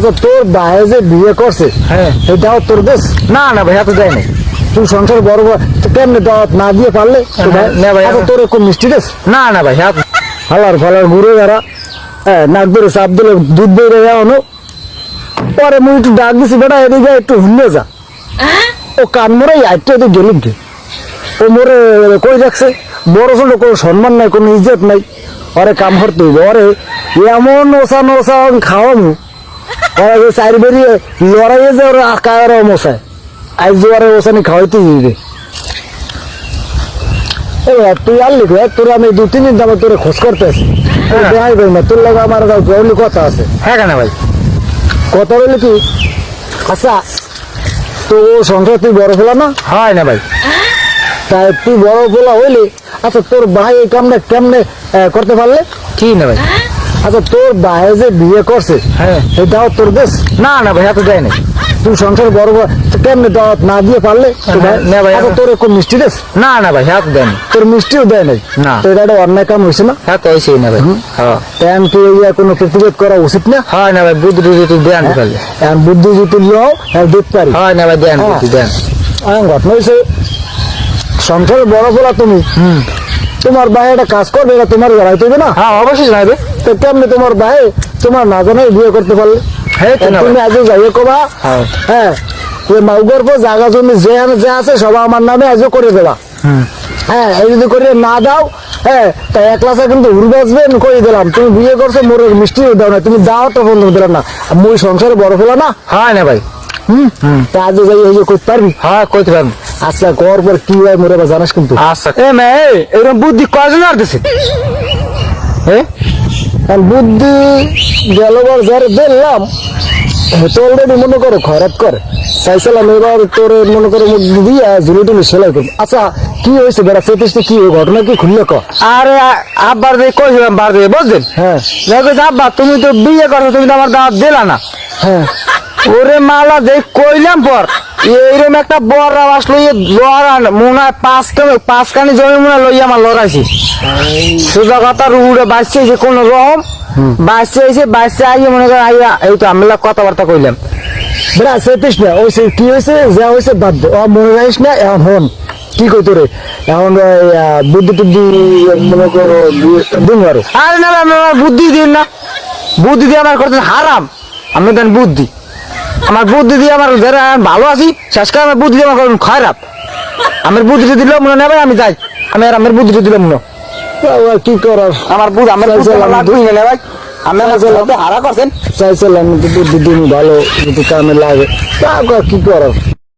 আচ্ছা তোর ভাই যে বিয়ে করছে হ্যাঁ। এটাও তোর দেশ না না ভাই এত দেয় নাই তুই সংসার বড় বড় কেমনে দাওয়াত না দিয়ে পারলে তো আচ্ছা তোর কোন মিষ্টি দেশ না না ভাই হালার ফালার ঘুরে যারা হ্যাঁ নাক ধরে চাপ দিলে দুধ বেড়ে যাওয়ানো পরে মুই একটু ডাক দিছি বেটা এদিকে একটু হুন্নে যা। ও কান মরে আইটটা এদিকে গেলি কে ও মোরে কই রাখছে বড় ছোট কোনো সম্মান নাই কোনো ইজ্জত নাই। অরে কাম করতে হইবে। ওরে এমন ওসা নোসা খাওয়ামু। চারি লড়াইয়ে যে ওরা আকায় ওরা মশায় আজ যে ওরা খাওয়াইতে দিবে এবার তুই আর লিখবে তোর আমি দু তিন দিন তোরে খোঁজ করতে আছি। হ্যাঁ। দেখাই দেয় না তোর লাগে আমার জরুরি কথা আছে। হ্যাঁ কেন ভাই? কথা বলে কি? আচ্ছা তো ও সংসার তুই বড় ফেলা না? হয় না ভাই। তাই তুই বড় ফেলা হইলে আচ্ছা তোর ভাই এই কামটা কেমনে করতে পারলে? কি না ভাই। আচ্ছা তোর ভাই যে বিয়ে করছে হ্যাঁ। এটাও তোর দেশ? না না ভাই এত দেয় নাই। তুই সংসার বড় বড় কেমনে দাওয়াত না দিয়ে পারলে? হ্যাঁ, না ভাই, আচ্ছা তোর কোন মিষ্টি দেশ? না না ভাই এত দেয় নাই। তোর মিষ্টিও দেয় নাই? না। তো এটা একটা অন্যায় কাম হয়েছে না? হ্যাঁ তো না ভাই। হ্যাঁ। তুই এই কোনো প্রতিবাদ করা উচিত না? হয় না ভাই বুদ্ধি তুই দেন পারলে এখন বুদ্ধি যদি লও এখন দেখতে পারি হয় না ভাই দেন হ্যাঁ। দেন। ঘটনা হয়েছে সংসারে বড় বলা তুমি। তোমার ভাই একটা কাজ করবে এটা তোমার জানাইতে হবে না? হ্যাঁ অবশ্যই জানাবে তো কেমনে তোমার ভাই তোমার না জানাই বিয়ে করতে পারলে? হ্যাঁ তুমি। আজও যাইয়ে কবা। হ্যাঁ। হ্যাঁ ওই মাউগর পর জায়গা জমি যে যে আছে সব আমার নামে আজও করে দেবা। হ্যাঁ এই যদি করে না দাও হ্যাঁ তা এক ক্লাসে কিন্তু ঘুরে বাঁচবেন করে দিলাম। তুমি বিয়ে করছ মোর মিষ্টিও দাও না। তুমি দাও তো বন্ধ দিলাম না। মই সংসারে বড় ফেলা না? হ্যাঁ না ভাই। হুম? যাই এই করতে পারবি? হ্যাঁ পারব। আচ্ছা কর পর কি হয় মোরে জানাস কিন্তু। আচ্ছা। এ মে এরকম বুদ্ধি আর দিছে হ্যাঁ বুদ্ধি গেলবার যার দিলাম তো অলরেডি মনে করো খরাত করে। চাইছিলাম এবার তোর মনে করো মুখ দিয়ে ঝুলি টুলি সেলাই করব। আচ্ছা কি হয়েছে বেড়া? সেটিসটি কি ঘটনা কি খুললে ক? আরে আব্বার যে কইছিলাম বার দিয়ে বুঝলেন? হ্যাঁ। আব্বা তুমি তো বিয়ে করছ তুমি তো আমার দাওয়াত দিলা না। হ্যাঁ। ওরে মালা যে কইলাম পর এইরকম একটা বড় আসলো লইয়ে লড়া মনে হয় পাঁচ কানি পাঁচ কানি জমি মনে হয় লইয়া আমার লড়াইছি। সোজা কথা উড়ে বাঁচছে যে কোন রকম বাঁচছে এসে বাঁচছে আইয়ে মনে করে আইয়া এই তো আমি কথাবার্তা কইলাম। বেড়া সেটিস না ওই সে কি হয়েছে যা হয়েছে বাদ দে। ও মনে রাখিস না এখন হন। কি কই তোরে? এখন বুদ্ধি টুদ্ধি মনে করো দিন আরে না আমি বুদ্ধি দিন না। বুদ্ধি দিয়ে আমার করতে হারাম। আমি দেন বুদ্ধি। আমার বুদ্ধি দিয়ে আমার যারা আমি ভালো আছি শেষ করে আমার বুদ্ধি দিয়ে আমার খারাপ আমার বুদ্ধিটা দিল মনে নেবে আমি যাই। আমি আর আমার বুদ্ধিটা দিলাম মনে কি করার? আমার বুধ আমার আমার লাগবেই ভাই আমি আমার হারা করছেন। চাইছিলাম বুদ্ধি দিন ভালো যদি কামে লাগে। কি করার?